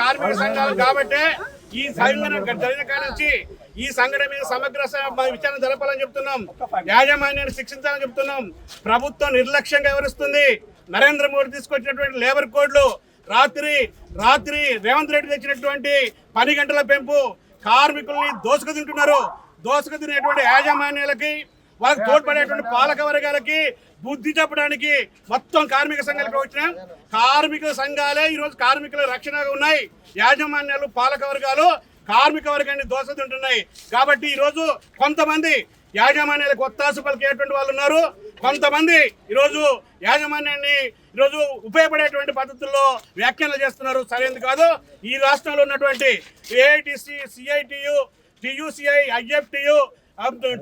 కార్మిక సంఘాలు కాబట్టి ఈ సంఘటన జరిగిన ఈ సంఘటన మీద సమగ్ర విచారణ జరపాలని చెప్తున్నాం. యాజమాన్యాన్ని శిక్షించాలని చెప్తున్నాం. ప్రభుత్వం నిర్లక్ష్యంగా వివరిస్తుంది నరేంద్ర మోడీ తీసుకొచ్చినటువంటి లేబర్ కోడ్లు రాత్రి రాత్రి రేవంత్ రెడ్డి తెచ్చినటువంటి పని గంటల పెంపు కార్మికుల్ని దోసుకు తింటున్నారు. దోసుకు తినేటువంటి యాజమాన్యాలకి వాళ్ళకి తోడ్పడేటువంటి పాలక వర్గాలకి బుద్ధి చెప్పడానికి మొత్తం కార్మిక సంఘాలకు వచ్చిన. కార్మిక సంఘాలే ఈరోజు కార్మికుల రక్షణగా ఉన్నాయి. యాజమాన్యాలు పాలక వర్గాలు కార్మిక వర్గాన్ని దోశ తింటున్నాయి. కాబట్టి ఈరోజు కొంతమంది యాజమాన్యాలకు ఒత్తాసు పలికేటువంటి వాళ్ళు ఉన్నారు. కొంతమంది ఈరోజు యాజమాన్యాన్ని ఈరోజు ఉపయోగపడేటువంటి పద్ధతుల్లో వ్యాఖ్యానాలు చేస్తున్నారు. సరైనది కాదు. ఈ రాష్ట్రంలో ఉన్నటువంటి AITC CITU TUCI IFTU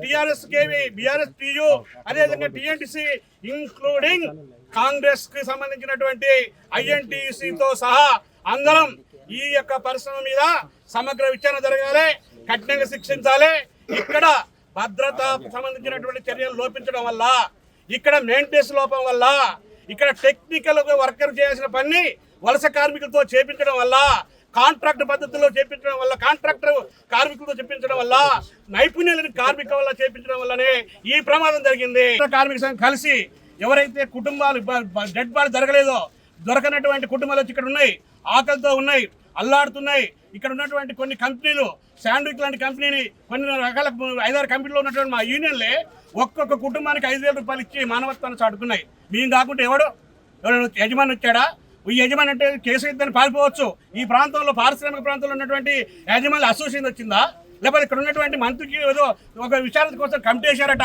TRS KV BRS అదే అదేవిధంగా టిఎన్టీసీ ఇంక్లూడింగ్ కాంగ్రెస్కి సంబంధించినటువంటి ఐఎన్టీసీతో సహా అందరం ఈ యొక్క పరిశ్రమ మీద సమగ్ర విచారణ జరగాలి కఠినంగా శిక్షించాలి. ఇక్కడ భద్రత సంబంధించినటువంటి చర్యలు లోపించడం వల్ల ఇక్కడ మెయింటెనెన్స్ లోపం వల్ల ఇక్కడ టెక్నికల్ వర్కర్ చేయాల్సిన పని వలస కార్మికులతో చేపించడం వల్ల కాంట్రాక్ట్ పద్ధతిలో చేపించడం వల్ల కాంట్రాక్టర్ కార్మికులతో చెప్పించడం వల్ల నైపుణ్యాలను కార్మిక వల్ల చేపించడం వల్లనే ఈ ప్రమాదం జరిగింది. కార్మిక సంఘం కలిసి ఎవరైతే కుటుంబాలు డెడ్ బాడీ జరగలేదో దొరకనటువంటి కుటుంబాలు వచ్చి ఇక్కడ ఉన్నాయి. ఆకలితో ఉన్నాయి అల్లాడుతున్నాయి. ఇక్కడ ఉన్నటువంటి కొన్ని కంపెనీలు శాండ్విక్ లాంటి కంపెనీని కొన్ని రకాల ఐదారు కంపెనీలో ఉన్నటువంటి మా యూనియన్లే ఒక్కొక్క కుటుంబానికి ఐదు వేల రూపాయలు ఇచ్చి మానవత్వాన్ని చాటుకున్నాయి. మేము కాకుండా ఎవడు? ఎవరైనా యజమాని వచ్చాడా? ఈ యజమాని అంటే కేసు ఇద్దని పారిపోవచ్చు. ఈ ప్రాంతంలో పారిశ్రామిక ప్రాంతంలో ఉన్నటువంటి యజమానులు అసోసియేషన్ వచ్చిందా? లేకపోతే ఇక్కడ ఉన్నటువంటి మంత్రికి ఏదో ఒక విచారణ కోసం కమిటీ వేశారట